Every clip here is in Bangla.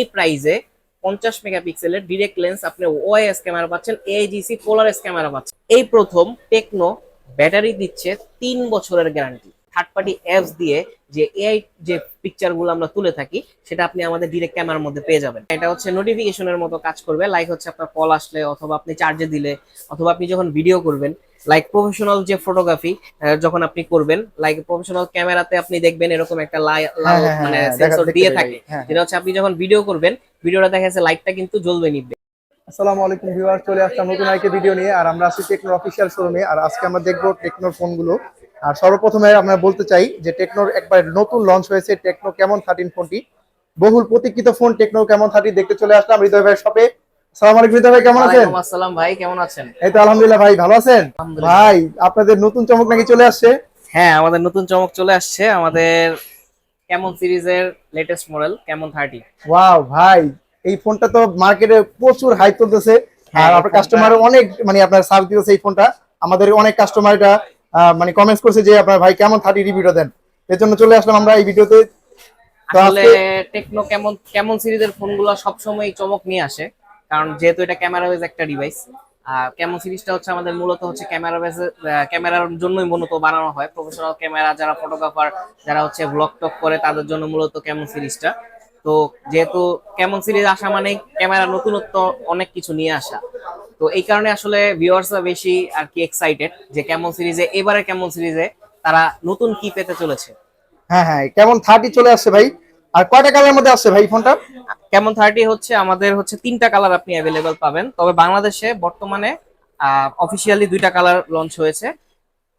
এই প্রাইজে পঞ্চাশ মেগাপিক্সেলের ডিরেক্ট লেন্স আপনি ওআইএস ক্যামেরা পাচ্ছেন এজিসি পোলারেস ক্যামেরা পাচ্ছেন। এই প্রথম টেকনো ব্যাটারি দিচ্ছে তিন বছরের গ্যারান্টি থার্ড পার্টি অ্যাপস দিয়ে যে এআই যে পিকচারগুলো আমরা তুলে থাকি সেটা আপনি আমাদের ডিরেক্ট ক্যামেরার মধ্যে পেয়ে যাবেন। এটা হচ্ছে নোটিফিকেশনের মতো কাজ করবে লাইক হচ্ছে আপনার কল আসলে অথবা আপনি চার্জে দিলে অথবা আপনি যখন ভিডিও করবেন লাইক প্রফেশনাল যে ফটোগ্রাফি যখন আপনি করবেন লাইক প্রফেশনাল ক্যামেরাতে আপনি দেখবেন এরকম একটা লাই- হ্যাঁ, হ্যাঁ, মানে হ্যাঁ, সেন্সর দিয়ে থাকে। হ্যাঁ। যেটা হচ্ছে আপনি যখন ভিডিও করবেন ভিডিওটা দেখা যাচ্ছে লাইটটা কিন্তু জ্বলবে নিবে। আসসালামু আলাইকুম ভিউয়ার চলে আসলাম নতুন আরেকটি ভিডিও নিয়ে আর আমরা আছি টেকনোর অফিসিয়াল শোরুমে আর আজকে আমরা দেখব টেকনোর ফোনগুলো। আর সর্বপ্রথমে আমরা বলতে চাই যে টেকনোর একবার নতুন লঞ্চ হয়েছে টেকনো কেমন থার্টিন ফোনটি বহুল প্রতীক্ষিত ফোন টেকনো কেমন থার্টি দেখতে চলে আসলাম হৃদয় ভাইয়ের শপে সালাম আলাইকুম হৃদয় ভাই কেমন আছেন? আসসালাম ভাই কেমন আছেন? এই তো আলহামদুলিল্লাহ ভাই ভালো আছেন? ভাই আপনাদের নতুন চমক নাকি চলে আসছে? হ্যাঁ আমাদের নতুন চমক চলে আসছে আমাদের কেমন সিরিজের লেটেস্ট মডেল কেমন থার্টি ওয়াও ভাই এই ফোনটা তো মার্কেটে প্রচুর হাই চলতেছে। হ্যাঁ, আর আপনার কাস্টমার অনেক মানে আপনার সার্ভ দিতেছে এই ফোনটা। আমাদের অনেক কাস্টমার এটা মানে কমেন্টস করছে যে আপনার ভাই কেমন থার্টি রিভিউটা দেন। এর জন্য চলে আসলাম আমরা এই ভিডিওতে। আসলে টেকনো কেমন কেমন সিরিজের ফোনগুলো সবসময় চমক নিয়ে আসে। কারণ যেহেতু এটা ক্যামেরা বেজ একটা ডিভাইস কেমন সিরিজটা হচ্ছে আমাদের মূলত হচ্ছে ক্যামেরা ক্যামেরার জন্যই মূলত বানানো হয়। প্রফেশনাল ক্যামেরা যারা ফটোগ্রাফার যারা হচ্ছে ব্লগ টক করে তাদের জন্য মূলত কেমন সিরিজটা। তো যেহেতু কেমন সিরিজ আসা মানে ক্যামেরা নতুনত্ব অনেক কিছু নিয়ে আসা। তো এই কারণে আসলে ভিউয়ার্সরা বেশি আর কি এক্সাইটেড যে কেমন সিরিজে এবারে কেমন সিরিজে তারা নতুন কি পেতে চলেছে। হ্যাঁ হ্যাঁ কেমন থার্টি চলে আসছে ভাই? আর কয়টা কালারের মধ্যে আসছে ভাই ফোনটা কেমন থার্টি হচ্ছে আমাদের হচ্ছে তিনটা কালার আপনি অ্যাভেলেবেল পাবেন। তবে বাংলাদেশে বর্তমানে অফিসিয়ালি দুইটা কালার লঞ্চ হয়েছে।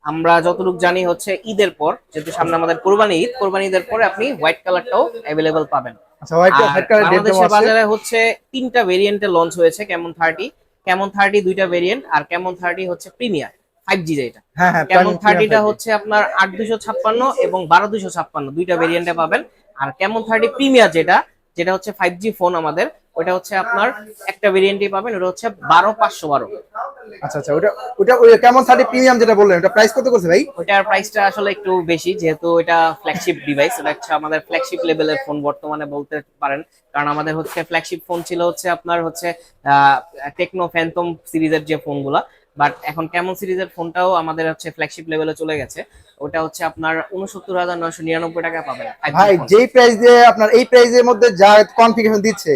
আমরা যতটুকু জানি হচ্ছে ঈদের পর যেহেতু সামনে আমাদের কোরবানি ঈদ কোরবানি ঈদের পরে আপনি হোয়াইট কালারটাও অ্যাভেলেবেল পাবেন। আচ্ছা হোয়াইট হোয়াইট কালার ডেট বাংলাদেশের আসছে বাজারে হচ্ছে তিনটা ভেরিয়েন্টে লঞ্চ হয়েছে কেমন থার্টি কেমন থার্টি দুইটা ভেরিয়েন্ট আর কেমন থার্টি হচ্ছে প্রিমিয়ার ফাইভ জি যেটা। হ্যাঁ হ্যাঁ কেমন Prime থার্টিটা Premium হচ্ছে আপনার আট দুশো ছাপ্পান্ন এবং বারো দুশো ছাপ্পান্ন দুইটা ভেরিয়েন্টে পাবেন। আর কেমন থার্টি প্রিমিয়ার যেটা যেটা হচ্ছে ফাইভ জি ফোন আমাদের ওটা হচ্ছে আপনার একটা ভেরিয়েন্টই পাবেন ওটা হচ্ছে বারো পাঁচশো বারো। আচ্ছা আচ্ছা ওটা ওটা কেমন থার্টি প্রিমিয়াম যেটা বললেন ওটা প্রাইস কত করছে ভাই? ওটার প্রাইসটা আসলে একটু বেশি যেহেতু এটা ফ্ল্যাগশিপ ডিভাইস এটা হচ্ছে আমাদের ফ্ল্যাগশিপ লেভেলের ফোন বর্তমানে বলতে পারেন। কারণ আমাদের হচ্ছে ফ্ল্যাগশিপ ফোন ছিল হচ্ছে আপনার হচ্ছে টেকনো ফ্যান্টম সিরিজের যে ফোনগুলা বাট এখন কেমন সিরিজের ফোনটাও আমাদের হচ্ছে ফ্ল্যাগশিপ লেভেলে চলে গেছে। ওটা হচ্ছে আপনার উনসত্তর হাজার নয়শো নিরানব্বই টাকা পাবেন। ভাই যেই প্রাইস দিয়ে আপনার এই প্রাইসের মধ্যে যা কনফিগারেশন দিচ্ছে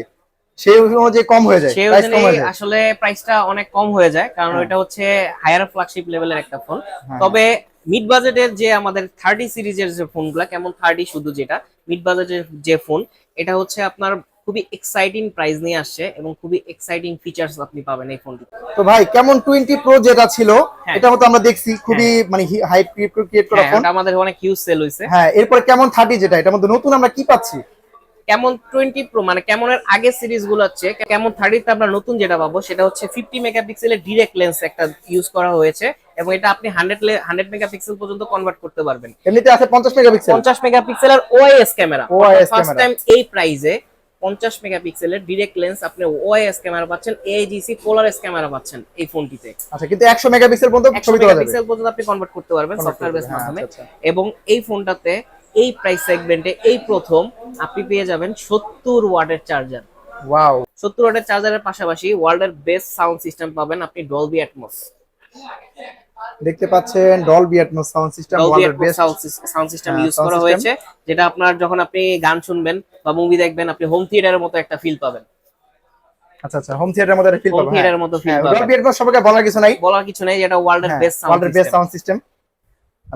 সেই অনুযায়ী কম হয়ে যায় সেই অনুযায়ী আসলে প্রাইসটা অনেক কম হয়ে যায় কারণ হ্যাঁ। এটা হচ্ছে হায়ার ফ্ল্যাগশিপ লেভেলের একটা ফোন হ্যাঁ। তবে মিড বাজেটের যে আমাদের থার্টি সিরিজের যে ফোনগুলা কেমন থার্টি শুধু যেটা মিড বাজেটের যে ফোন এটা হচ্ছে আপনার খুবই এক্সাইটিং প্রাইস নিয়ে আসছে এবং খুবই এক্সাইটিং ফিচার্স আপনি পাবেন এই ফোনটি তো ভাই কেমন টোয়েন্টি প্রো যেটা ছিল হ্যাঁ। এটা মতো আমরা দেখছি খুবই মানে হাইট ক্রিয়েট করা হ্যাঁ ফোন আমাদের অনেক হিউজ সেল হয়েছে হ্যাঁ এরপর কেমন থার্টি যেটা এটার মধ্যে নতুন আমরা কি পাচ্ছি? কেমন টোয়েন্টি প্রো মানে কেমনের আগের সিরিজগুলো হচ্ছে কেমন থার্টিতে আমরা নতুন যেটা পাবো সেটা হচ্ছে ফিফটি মেগাপিক্সেলের ডিরেক্ট লেন্স একটা ইউজ করা হয়েছে এবং এটা আপনি হান্ড্রেড হান্ড্রেড মেগাপিক্সেল পর্যন্ত কনভার্ট করতে পারবেন। এমনিতে আছে পঞ্চাশ মেগাপিক্সেল পঞ্চাশ মেগাপিক্সেলের ওআইএস ক্যামেরা ফার্স্ট টাইম এই প্রাইজে পঞ্চাশ মেগাপিক্সেলের ডিরেক্ট লেন্স আপনি ওআইএস ক্যামেরা পাচ্ছেন এআইজিসি পোলারেস ক্যামেরা পাচ্ছেন এই ফোনটিতে আচ্ছা কিন্তু একশো মেগাপিক্সেল পর্যন্ত ছবি তোলা যাবে। মেগাপিক্সেল পর্যন্ত আপনি কনভার্ট করতে পারবেন সফটওয়্যার বেস মাধ্যমে হ্যাঁ, আচ্ছা, এবং এই ফোনটাতে এই প্রাইস সেগমেন্টে এই প্রথম আপনি পেয়ে যাবেন সত্তর ওয়াটের চার্জার ওয়াও সত্তর ওয়াটের চার্জারের পাশাপাশি ওয়ার্ল্ডের বেস্ট সাউন্ড সিস্টেম পাবেন আপনি ডলবি অ্যাটমস দেখতে পাচ্ছেন ডলবি অ্যাটমস সাউন্ড সিস্টেম ওয়ার্ল্ডের বেস্ট সাউন্ড সিস্টেম হ্যাঁ, ইউজ করা হয়েছে যেটা আপনার যখন আপনি গান শুনবেন বা মুভি দেখবেন আপনি হোম থিয়েটারের মতো একটা ফিল পাবেন। আচ্ছা আচ্ছা হোম থিয়েটারের মধ্যে ফিল পাবেন হোম থিয়েটারের মতো ফিল হ্যাঁ পাবেন। ডলবি অ্যাটমস সবাইকে বলার কিছু নাই। বলার কিছু নেই যেটা ওয়ার্ল্ডের বেস্ট সাউন্ড ওয়ার্ল্ডের বেস্ট সাউন্ড সিস্টেম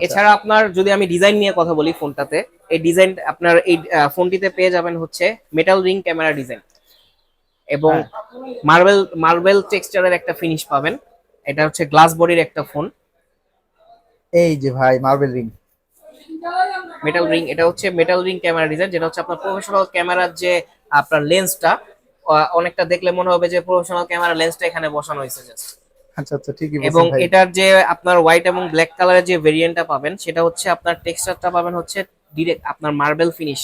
এছাড়া আপনার যদি আমি ডিজাইন নিয়ে কথা বলি ফোনটাতে এই ডিজাইন আপনার এই ফোনটিতে পেয়ে যাবেন হচ্ছে মেটাল রিং ক্যামেরা ডিজাইন এবং। মার্বেল মার্বেল টেক্সচারের একটা ফিনিশ পাবেন। এটা হচ্ছে গ্লাস বডির একটা ফোন এই যে ভাই মার্বেল রিং মেটাল রিং এটা হচ্ছে মেটাল রিং ক্যামেরা ডিজাইন যেটা হচ্ছে আপনার প্রফেশনাল ক্যামেরার যে আপনার লেন্সটা অনেকটা দেখলে মনে হবে যে প্রফেশনাল ক্যামেরা লেন্সটা এখানে বসানো হয়েছে জাস্ট আচ্ছা আচ্ছা ঠিকই এবং এটার যে আপনার হোয়াইট এবং ব্ল্যাক কালারের যে ভেরিয়েন্টটা পাবেন সেটা হচ্ছে আপনার টেক্সচারটা পাবেন হচ্ছে ডিরেক্ট আপনার মার্বেল ফিনিশ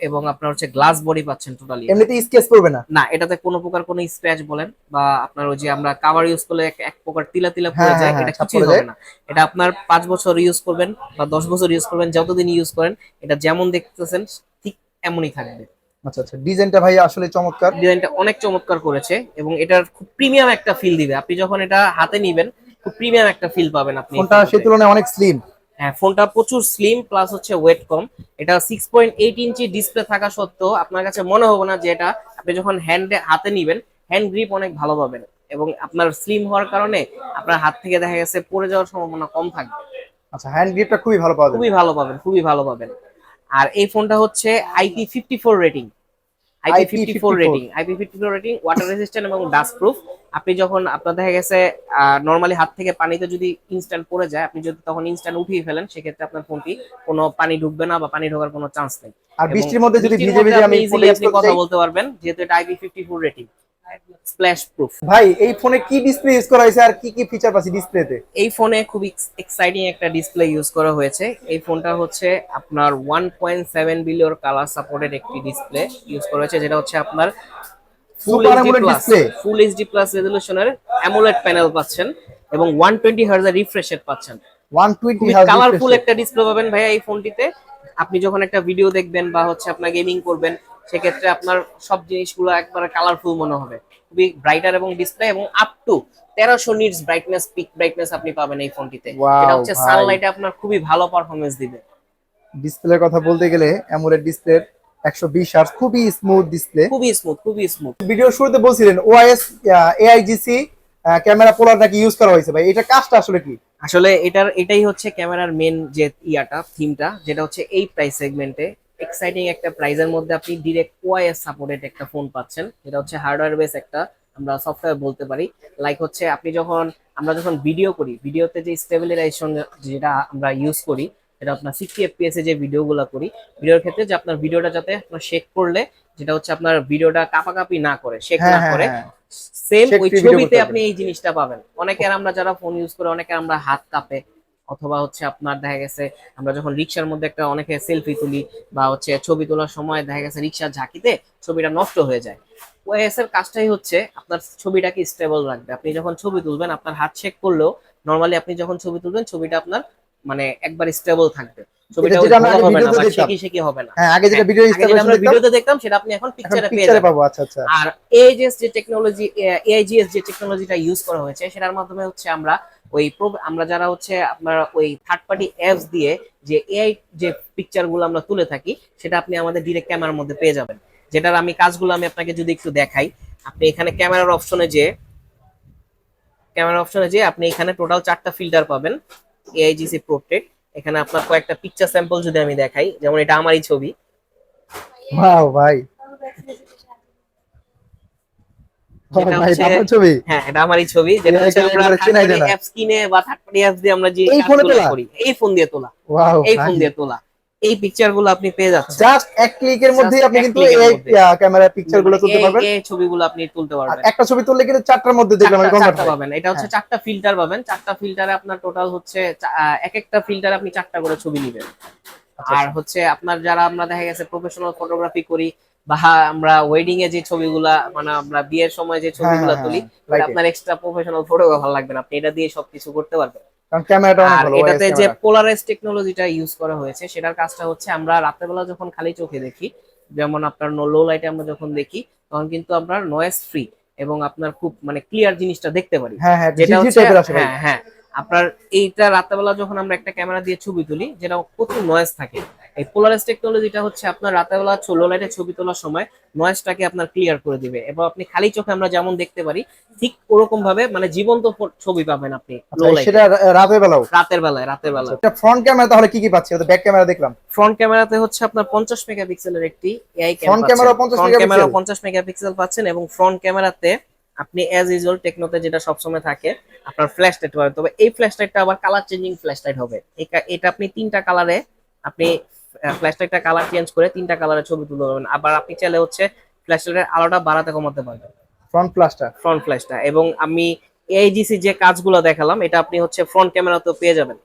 এবং আপনার হচ্ছে গ্লাস বডি পাচ্ছেন টোটালি এমনিতে স্কেচ করবে না? না এটাতে কোনো প্রকার কোনো স্ক্র্যাচ বলেন বা আপনার ওই যে আমরা কাভার ইউজ করলে এক- এক প্রকার তিলা তিলা পড়ে হ্যাঁ, যায় হ্যাঁ, এটা ছাপ কিছুই হবে না। এটা আপনার পাঁচ বছর ইউজ করবেন বা দশ বছর ইউজ করবেন যতদিন ইউজ করেন এটা যেমন দেখতেছেন ঠিক এমনই থাকবে। আচ্ছা আচ্ছা। ডিজাইনটা ভাই আসলে চমৎকার। ডিজাইনটা অনেক চমৎকার করেছে এবং এটার খুব প্রিমিয়াম একটা ফিল দিবে। আপনি যখন এটা হাতে নিবেন খুব প্রিমিয়াম একটা ফিল পাবেন আপনি ফোনটা। সেই তুলনায় অনেক স্লিম হ্যাঁ ফোনটা প্রচুর স্লিম প্লাস হচ্ছে ওয়েট কম। এটা six point eight inch display থাকা সত্ত্বেও আপনার কাছে মনে হবে না যে এটা আপনি যখন হ্যান্ডে হাতে নিবেন হ্যান্ড গ্রিপ অনেক ভালো পাবেন এবং আপনার স্লিম হওয়ার কারণে আপনার হাত থেকে দেখা গেছে পড়ে যাওয়ার সম্ভাবনা কম থাকবে। আচ্ছা হ্যান্ড গ্রিপটা খুবই ভালো যাবে খুবই ভালো পাবেন খুবই ভালো পাবেন। আর এই ফোনটা হচ্ছে IP fifty four rating IP fifty four IP54 rating IP fifty four rating water resistant এবং ডাস্ট প্রুফ আপনি যখন আপনার দেখা গেছে নর্মালি হাত থেকে পানিতে যদি ইনস্ট্যান্ট পড়ে যায় আপনি যদি তখন ইনস্ট্যান্ট উঠিয়ে ফেলেন সেক্ষেত্রে আপনার ফোনটি কোনো পানি ঢুকবে না বা পানি ঢোকার কোনো চান্স নেই। আর বৃষ্টির মধ্যে যদি ভিজে ভিজে আমি আপনি কথা বলতে পারবেন যেহেতু এটা IP fifty four rating splash proof ভাই এই ফোনে কি ডিসপ্লে ইউজ করা হয়েছে আর কি কি ফিচার ডিসপ্লেতে এই ফোনে খুব এক্সাইটিং একটা ডিসপ্লে ইউজ করা হয়েছে। এই ফোনটা হচ্ছে আপনার one point seven billion colour supported একটি ডিসপ্লে ইউজ করা হয়েছে যেটা হচ্ছে আপনার full HD plus? Full HD plus রেজলিউশনের AMOLED panel পাচ্ছেন এবং ওয়ান টোয়েন্টি হার্জের রিফ্রেশ রেট পাচ্ছেন। ওয়ান টোয়েন্টি খুবই কালারফুল একটা ডিসপ্লে পাবেন ভাইয়া এই ফোনটিতে আপনি যখন একটা ভিডিও দেখবেন বা হচ্ছে আপনার গেমিং করবেন সেক্ষেত্রে আপনার সব জিনিসগুলো একবারে কালারফুল মনে হবে। খুবই ব্রাইটার এবং ডিসপ্লে এবং আপ টু তেরোশো নিটস ব্রাইটনেস পিক ব্রাইটনেস আপনি পাবেন এই ফোনটিতে। এটা হচ্ছে সানলাইটে আপনার খুবই ভালো পারফরমেন্স দিবে। ডিসপ্লের কথা বলতে গেলে অ্যামোলেড ডিসপ্লে একশো বিশ হার্স খুবই স্মুথ ডিসপ্লে খুবই স্মুথ খুবই স্মুথ ভিডিওর শুরুতে বলছিলেন ওআইএস এআইজিসি ক্যামেরা পোলার নাকি ইউজ করা হয়েছে ভাই? এটা কাজটা আসলে কি? আসলে এটার এটাই হচ্ছে ক্যামেরার মেন যে ইয়াটা থিমটা যেটা হচ্ছে এই প্রাইস সেগমেন্টে এক্সাইটিং একটা প্রাইজের মধ্যে আপনি ডিরেক্ট ওআইএস সাপোর্টেড একটা ফোন পাচ্ছেন। যেটা হচ্ছে হার্ডওয়্যার বেস একটা আমরা সফটওয়্যার বলতে পারি। লাইক হচ্ছে আপনি যখন আমরা যখন ভিডিও করি ভিডিওতে যে স্টেবিলাইজেশন যেটা আমরা ইউজ করি যেটা আপনার সিক্সটি এফপিএস এ যে ভিডিওগুলো করি ভিডিওর ক্ষেত্রে যে আপনার ভিডিওটা যাতে আপনার শেক করলে যেটা হচ্ছে আপনার ভিডিওটা কাপাকাপি না করে শেক হ্যাঁ না হ্যাঁ করে হ্যাঁ। সেম ওই ছবিতে আপনি এই জিনিসটা পাবেন। অনেকের আমরা যারা ফোন ইউজ করে অনেকের আমরা হাত কাঁপে অথবা হচ্ছে আপনার দেখা গেছে আমরা যখন রিক্সার মধ্যে একটা অনেকে সেলফি তুলি বা হচ্ছে ছবি তোলার সময় দেখা গেছে রিক্সার ঝাঁকিতে ছবিটা নষ্ট হয়ে যায়। ওএস এর কাজটাই হচ্ছে আপনার ছবিটাকে স্টেবল রাখবে। আপনি যখন ছবি তুলবেন আপনার হাত চেক করলেও নর্মালি আপনি যখন ছবি তুলবেন ছবিটা আপনার মানে একবার স্টেবল থাকবে। ছবিটা যেটা আমরা ওই আগে ধোয়া হবে না বা শেকি শেকি হবে না। হ্যাঁ আগে যেটা ভিডিও আমরা ভিডিওতে দেখতাম সেটা আপনি এখন এখন পিকচারে পেয়ে যাবেন। পাবো আচ্ছা আচ্ছা। আর এআইজিএস যে টেকনোলজি এআইজিএস যে টেকনোলজিটা ইউজ করা হয়েছে সেটার মাধ্যমে হচ্ছে আমরা ওই আমরা যারা হচ্ছে আপনার ওই থার্ড পার্টি অ্যাপস দিয়ে যে এআই যে পিকচারগুলো আমরা তুলে থাকি, সেটা আপনি আমাদের ডিরেক্ট ক্যামেরার মধ্যে পেয়ে যাবেন। যেটার আমি কাজগুলো আমি আপনাকে যদি একটু দেখাই, আপনি এখানে ক্যামেরার অপশনে যে ক্যামেরা অপশনে যে আপনি এখানে টোটাল চারটা ফিল্টার পাবেন এআইজিসি প্রোটেক্ট এখানে আপনার কয়েকটা পিকচার স্যাম্পল যদি আমি দেখাই, যেমন এটা আমারই ছবি। ভাই যেটা ভাই হচ্ছে- আপনার ছবি হ্যাঁ এটা আমারই ছবি। যেটা হচ্ছে একেবারে আমরা চেনাই যায় না। অ্যাপস কিনে বা থার্ড পার্টি অ্যাপস দিয়ে আমরা যে এই ফোনে তোলা? করি এই ফোন দিয়ে তোলা। এই ফোন দিয়ে তোলা। এই পিকচারগুলো আপনি পেয়ে যাচ্ছেন। জাস্ট এক ক্লিকের মধ্যেই আপনি কিন্তু এই ক্যামেরা পিকচারগুলো তুলতে পারবেন। এই ছবিগুলো আপনি তুলতে পারবেন। একটা ছবি তুললে কিন্তু চারটার মধ্যে দেখলাম চারটা- পাবেন। এটা হচ্ছে চারটা ফিল্টার পাবেন। চারটা ফিল্টারে আপনার টোটাল হচ্ছে এক একটা ফিল্টার আপনি চারটা করে ছবি নেবেন। আচ্ছা, আর হচ্ছে আপনার যারা আমরা দেখা গেছে প্রফেশনাল ফটোগ্রাফি করি বা আমরা ওয়েডিং এ যে ছবিগুলা মানে আমরা বিয়ের সময় যে ছবিগুলা হ্যাঁ, তুলি হ্যাঁ. আপনার এক্সট্রা প্রফেশনাল ফটোগ্রাফার লাগবে না আপনি এটা দিয়ে সবকিছু করতে পারবেন আর এটাতে যে। পোলারাইজ টেকনোলজিটা ইউজ করা হয়েছে সেটার কাজটা হচ্ছে আমরা রাতেরবেলা যখন খালি চোখে দেখি যেমন আপনার লো লাইটে আমরা যখন দেখি তখন কিন্তু আমরা নয়েজ ফ্রি এবং আপনার খুব মানে ক্লিয়ার জিনিসটা দেখতে পারি হ্যাঁ হ্যাঁ যেটা হচ্ছে। হ্যাঁ হ্যাঁ আপনার এইটা রাতেরবেলা যখন আমরা একটা ক্যামেরা দিয়ে ছবি তুলি যেটা প্রচুর নয়েজ থাকে এই পোলারাইজ টেকনোলজিটা হচ্ছে আপনার রাতেরবেলা লো লাইটে ছবি তোলার সময় নয়েজটাকে আপনার ক্লিয়ার করে দিবে। এবং আপনি খালি চোখে আমরা যেমন দেখতে পারি ঠিক ওরকম ভাবে মানে জীবন্ত ছবি পাবেন আপনি আচ্ছা, সেটা রাতের বেলাও রাতের বেলায় রাতের বেলায় এটা ফ্রন্ট ক্যামেরা তাহলে কি কি পাচ্ছি? ব্যাক ক্যামেরা দেখলাম। ফ্রন্ট ক্যামেরাতে হচ্ছে আপনার পঞ্চাশ মেগাপিক্সেলের একটি এআই 50 ফ্রন্ট ক্যামেরা megapixel? পঞ্চাশ মেগাপিক্সেল পাচ্ছেন এবং ফ্রন্ট ক্যামেরাতে আপনি অ্যাজ ইউজুয়াল টেকনোতে যেটা সবসময় থাকে আপনার ফ্ল্যাশ লাইট পাবেন। তবে এই ফ্ল্যাশ লাইটটা আবার কালার চেঞ্জিং ফ্ল্যাশ লাইট হবে। এটা আপনি তিনটা কালারে আপনি ফ্ল্যাশ লাইটটা কালার চেঞ্জ করে তিনটা কালারে ছবি তুলতে পারবেন আবার আপনি চাইলে হচ্ছে ফ্ল্যাশ লাইটের আলোটা বাড়াতে কমাতে পারবেন। ফ্রন্ট প্লাসটা ফ্রন্ট ফ্ল্যাশটা এবং আমি এআইজিসি যে কাজগুলো দেখালাম এটা আপনি হচ্ছে ফ্রন্ট ক্যামেরাতেও পেয়ে যাবেন।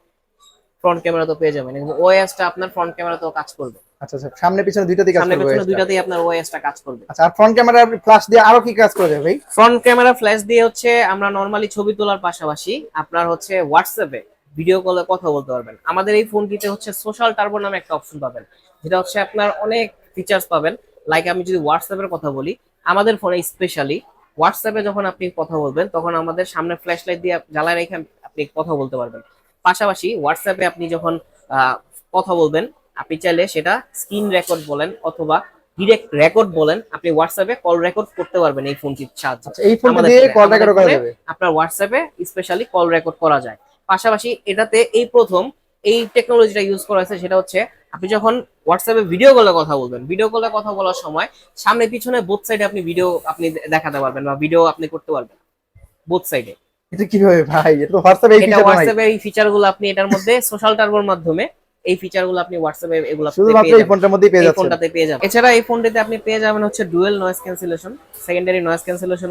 ফ্রন্ট ক্যামেরাতেও পেয়ে যাবেন। এবং ওএসটা আপনার ফ্রন্ট ক্যামেরাতেও কাজ করবে। আচ্ছা আচ্ছা। সামনে পিছনে দুইটা দিকে সামনে পেছনে দুইটাতেই আপনার ওএসটা কাজ করবে। আচ্ছা আর ফ্রন্ট ক্যামেরা আপনি ফ্ল্যাশ দিয়ে আরও কি কাজ করে ভাই? ফ্রন্ট ক্যামেরা ফ্ল্যাশ দিয়ে হচ্ছে আমরা নর্মালি ছবি তোলার পাশাপাশি আপনার হচ্ছে হোয়াটসঅ্যাপে ভিডিও কলে কথা বলতে পারবেন। আমাদের এই ফোনটিতে হচ্ছে সোশ্যাল টার্বো নামে একটা অপশন পাবেন যেটা হচ্ছে আপনার অনেক ফিচার্স পাবেন। লাইক আমি যদি হোয়াটসঅ্যাপের কথা বলি আমাদের ফোনে স্পেশালি হোয়াটসঅ্যাপে যখন আপনি কথা বলবেন তখন আমাদের সামনে ফ্ল্যাশ লাইট দিয়ে জ্বালায় রেখে আপনি কথা বলতে পারবেন। পাশাপাশি হোয়াটসঅ্যাপে আপনি যখন আহ, কথা বলবেন আপনি চাইলে সেটা স্ক্রিন রেকর্ড বলেন অথবা ডিরেক্ট রেকর্ড বলেন আপনি হোয়াটসঅ্যাপে কল রেকর্ড করতে পারবেন এই ফোনটির সাহায্যে। আচ্ছা এই ফোনটা দিয়ে কল রেকর্ড করা যাবে? আপনার হোয়াটসঅ্যাপে স্পেশালি কল রেকর্ড করা যায়। পাশাপাশি এটাতে এই প্রথম এই টেকনোলজিটা ইউজ করা হয়েছে সেটা হচ্ছে আপনি যখন হোয়াটসঅ্যাপে ভিডিও কলে কথা বলবেন ভিডিও কলে কথা বলার সময় সামনে পিছনে বোথ সাইডে আপনি ভিডিও আপনি দেখাতে পারবেন বা ভিডিও আপনি করতে পারবেন বোথ সাইডে এটা কীভাবে ভাই? এটা তো হোয়াটসঅ্যাপে এই ফিচার হোয়াটসঅ্যাপে এই ফিচারগুলো আপনি এটার মধ্যে সোশ্যাল টার্বোর মাধ্যমে এই ফিচারগুলো আপনি হোয়াটসঅ্যাপে এগুলো শুধুমাত্র এই ফোনটার মধ্যেই পেয়ে যাচ্ছেন। ফোনটাতে পেয়ে যাবেন। এছাড়া এই ফোনটিতে আপনি পেয়ে যাবেন হচ্ছে dual noise cancellation secondary noise cancellation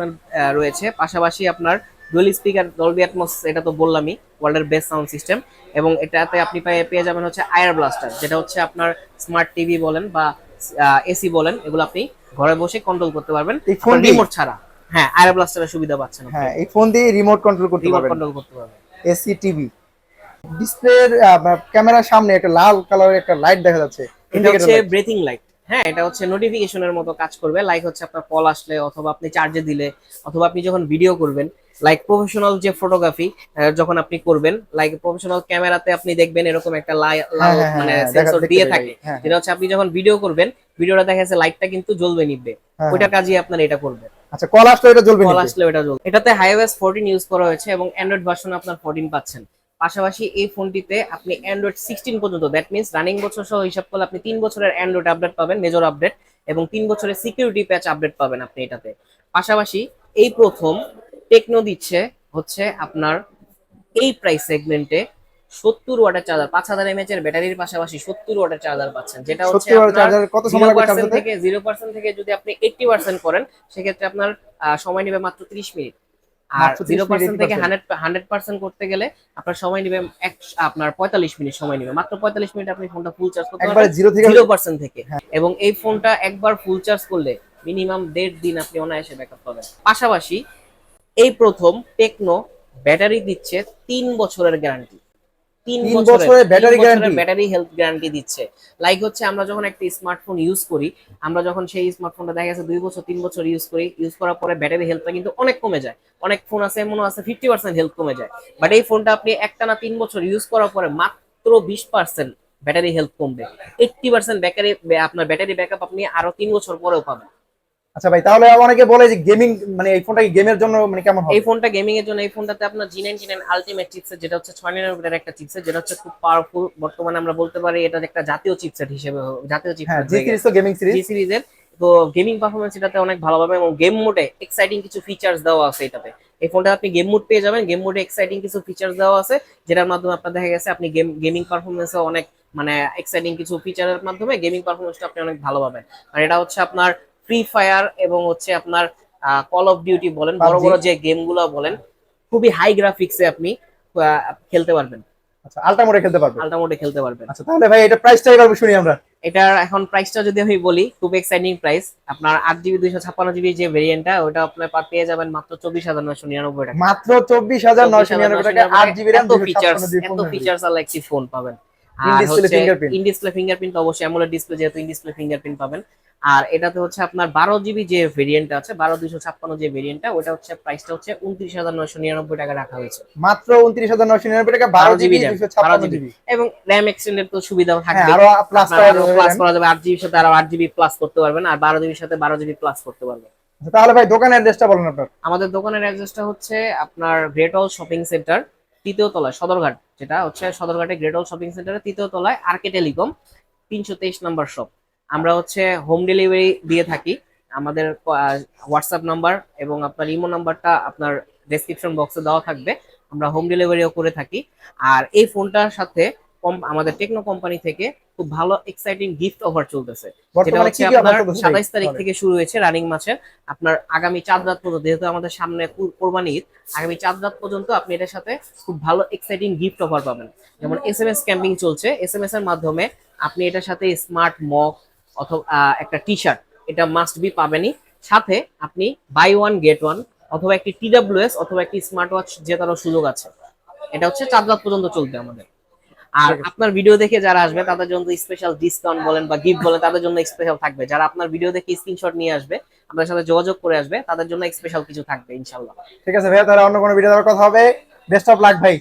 রয়েছে। পাশাপাশি আপনার ডুয়েল স্পিকার ডলবি অ্যাটমস এটা তো বললামই ওয়ার্ল্ডের বেস্ট সাউন্ড সিস্টেম এবং এটাতে আপনি পেয়ে পেয়ে যাবেন হচ্ছে আয়ার ব্লাস্টার যেটা হচ্ছে আপনার স্মার্ট টিভি বলেন বা এসি বলেন এগুলো আপনি ঘরে বসে কন্ট্রোল করতে পারবেন। এই ফোন রিমোট ছাড়া। হ্যাঁ আয়ার ব্লাস্টারের সুবিধা পাচ্ছেন হ্যাঁ এই ফোন দিয়ে রিমোট কন্ট্রোল করতে পারবেন। কন্ট্রোল করতে পারবেন। এসি টিভি ডিসপ্লের ক্যামেরার সামনে একটা লাল কালারের একটা লাইট দেখা যাচ্ছে। এটা হচ্ছে। ব্রেথিং লাইট হ্যাঁ এটা হচ্ছে নোটিফিকেশনের মতো কাজ করবে। লাইক হচ্ছে আপনার কল আসলে অথবা আপনি চার্জে দিলে অথবা আপনি যখন ভিডিও করবেন লাইক প্রফেশনাল যে ফটোগ্রাফি যখন আপনি করবেন লাইক প্রফেশনাল ক্যামেরাতে আপনি দেখবেন এরকম একটা লাই- হ্যাঁ, হ্যাঁ, মানে হ্যাঁ, সেন্সর দিয়ে থাকে। হ্যাঁ, যেটা হচ্ছে আপনি যখন ভিডিও করবেন ভিডিওটা দেখা যাচ্ছে লাইটটা কিন্তু জ্বলবে নিবে ওইটা কাজই আপনার এটা করবে। আচ্ছা কল আসলে এটা জ্বলবে কল আসলে ওটা জ্বলবে। এটাতে হাইওয়েস ফোরটিন ইউজ করা হয়েছে এবং অ্যান্ড্রয়েড ভার্সন আপনার ফোরটিন পাচ্ছেন। পাশাপাশি এই ফোনটিতে আপনি অ্যান্ড্রয়েড সিক্সটিন পর্যন্ত দ্যাট মিনস রানিং বছর সহ হিসাব করলে আপনি তিন বছরের অ্যান্ড্রয়েড আপডেট পাবেন মেজর আপডেট এবং তিন বছরের সিকিউরিটি প্যাচ আপডেট পাবেন আপনি এটাতে। পাশাপাশি এই প্রথম টেকনো দিচ্ছে হচ্ছে আপনার এই প্রাইস সেগমেন্টে সত্তর ওয়াটের চার্জার পাঁচ হাজার এমএচ এর ব্যাটারির পাশাপাশি সত্তর ওয়াটের চার্জার পাচ্ছেন যেটা হচ্ছে 70 ওয়াট আপনার চার্জার কত সময় জিরো পার্সেন্ট থেকে জিরো পার্সেন্ট থেকে যদি আপনি এইটটি পার্সেন্ট করেন সেক্ষেত্রে আপনার সময় নেবে মাত্র ত্রিশ মিনিট। আর জিরো পার্সেন্ট থেকে হান্ড্রেড হান্ড্রেড পার্সেন্ট করতে গেলে আপনার সময় নেবে এক আপনার পঁয়তাল্লিশ মিনিট সময় নেবে। মাত্র পঁয়তাল্লিশ মিনিট আপনি ফোনটা ফুল চার্জ করতে পারবেন। জিরো থেকে জিরো পার্সেন্ট থেকে। হ্যাঁ। এবং এই ফোনটা একবার ফুল চার্জ করলে মিনিমাম দেড় দিন আপনি অনায়াসে ব্যাকআপ পাবেন। পাশাপাশি এই প্রথম টেকনো ব্যাটারি দিচ্ছে তিন বছরের গ্যারান্টি তিন বছরের battery guarantee? Battery health guarantee দিচ্ছে। লাইক হচ্ছে আমরা যখন একটা স্মার্টফোন ইউজ করি আমরা যখন সেই স্মার্টফোনটা দেখা গেছে দুই বছর তিন বছর ইউজ করি ইউজ করার পরে ব্যাটারি হেলথটা কিন্তু অনেক কমে যায়। অনেক ফোন আছে এমনও আছে ফিফটি পার্সেন্ট হেলথ কমে যায়। বাট এই ফোনটা আপনি একটা না তিন বছর ইউজ করার পরে মাত্র বিশ পার্সেন্ট ব্যাটারি হেলথ কমবে। এইটটি পার্সেন্ট ব্যাটারি আপনার ব্যাটারি ব্যাকআপ আপনি আরও তিন বছর পরেও পাবেন। আচ্ছা ভাই তাহলে অনেকে বলে যে গেমিং মানে এই ফোনটা গেমের জন্য মানে কেমন হবে? এই ফোনটা গেমিং এর জন্য এই ফোনটাতে আপনার G ninety nine ultimate chipset যেটা হচ্ছে ছয় নাইনের একটা চিপসেট যেটা হচ্ছে খুব পাওয়ারফুল বর্তমানে আমরা বলতে পারি এটা একটা জাতীয় চিপসেট হিসেবে জাতীয় হ্যাঁ চিপসেট জি সিরিজ তো গেমিং সিরিজ জি সিরিজের তো গেমিং পারফরমেন্স এটাতে অনেক ভালো পাবে এবং গেম মোডে এক্সাইটিং কিছু ফিচার্স দেওয়া আছে এটাতে। এই ফোনটা আপনি গেম মোড পেয়ে যাবেন গেম মোডে এক্সাইটিং কিছু ফিচার্স দেওয়া আছে যেটার মাধ্যমে আপনার দেখা গেছে আপনি গেম গেমিং পারফরমেন্সে অনেক মানে এক্সাইটিং কিছু ফিচারের মাধ্যমে গেমিং পারফরমেন্সটা আপনি অনেক ভালো পাবেন। আর এটা হচ্ছে আপনার ফ্রি ফায়ার এবং হচ্ছে আপনার কল অফ ডিউটি বলেন বড় বড় যে গেমগুলো বলেন খুবই হাই গ্রাফিক্সে আপনি খেলতে পারবেন। আচ্ছা আলট্রা মোডে খেলতে পারবে আলট্রা মোডে খেলতে পারবেন। আচ্ছা তাহলে ভাই এটা প্রাইসটা এবার শুনি আমরা। এটার এখন প্রাইসটা যদি আমি বলি খুব এক্সাইটিং প্রাইস আপনার আট জিবি দুইশো ছাপ্পান্ন জিবি যে ভেরিয়েন্টটা ওটা আপনার পেয়ে যাবেন মাত্র চব্বিশ হাজার নয়শো নিরানব্বই টাকা। মাত্র চব্বিশ হাজার নয়শো নিরানব্বই টাকা আট জিবি এত ফিচার্স এত ফিচার্স আলা একটি ফোন পাবেন। আর In-display ইন ডিসপ্লে ফিঙ্গারপ্রিন্ট অবশ্যই অ্যামোলেড ডিসপ্লে যেহেতু ইন ডিসপ্লে ফিঙ্গারপ্রিন্ট পাবেন। আর এটাতে হচ্ছে আপনার বারো জিবি যে ভেরিয়েন্ট আছে বারো দুইশো ছাপ্পান্ন যে ভেরিয়েন্টটা ওটা হচ্ছে প্রাইসটা হচ্ছে উনত্রিশ হাজার নয়শো নিরানব্বই টাকা রাখা হয়েছে। মাত্র উনত্রিশ হাজার নয়শো নিরানব্বই টাকা বারো জিবি বারো এবং র্যাম এক্সটেন্ডের তো সুবিধা থাকবে। প্লাস প্লাস করা যাবে আট জিবির সাথে আরও আট জিবি প্লাস করতে পারবেন আর বারো জিবির সাথে বারো জিবি প্লাস করতে পারবেন। তাহলে ভাই দোকানের অ্যাড্রেসটা বলুন আপনার। আমাদের দোকানের অ্যাড্রেসটা হচ্ছে আপনার গ্রেট অল শপিং সেন্টার তৃতীয় তলায়, সদরঘাট, যেটা হচ্ছে সদরঘাটে গ্রেট অল শপিং সেন্টারের তৃতীয় তলায় আরকে টেলিকম তিনশো তেইশ নাম্বার শপ আমরা হচ্ছে হোম ডেলিভারি দিয়ে থাকি। আমাদের হোয়াটসঅ্যাপ নাম্বার এবং আপনার ইমো নাম্বারটা আপনার ডেসক্রিপশন বক্সে দেওয়া থাকবে। আমরা হোম ডেলিভারিও করে থাকি। আর এই ফোনটার সাথে আমাদের টেকনো কোম্পানি থেকে খুব ভালো এক্সাইটিং গিফট অফার চলতেছে। যেটা হচ্ছে আপনার সাতাইশ তারিখ থেকে শুরু হয়েছে রানিং মাসের আপনার আগামী চাঁদ রাত পর্যন্ত যেহেতু আমাদের সামনে কোরবানি ঈদ আগামী চাঁদ রাত পর্যন্ত আপনি এটার সাথে খুব ভালো এক্সাইটিং গিফট অফার পাবেন। যেমন এস এম এস ক্যাম্পিং চলছে এস এম এস এর মাধ্যমে আপনি এটার সাথে স্মার্ট মগ অথবা একটা টি শার্ট এটা মাস্ট বি পাবেনই। সাথে আপনি বাই ওয়ান গেট ওয়ান অথবা একটি টিডাব্লিউএস অথবা একটি স্মার্ট ওয়াচ জেতারও সুযোগ আছে। এটা হচ্ছে চাঁদ রাত পর্যন্ত চলবে আমাদের। আর আপনার ভিডিও দেখে যারা আসবে তাদের জন্য স্পেশাল ডিসকাউন্ট বলেন বা গিফট বলেন তাদের জন্য স্পেশাল থাকবে। যারা আপনার ভিডিও দেখে স্ক্রিনশট নিয়ে আসবে আপনার সাথে যোগাযোগ করে আসবে তাদের জন্য স্পেশাল কিছু থাকবে ইনশাল্লাহ ঠিক আছে ভাইয়া তাহলে অন্য কোনো ভিডিও দেওয়ার কথা হবে। বেস্ট অফ লাক ভাই।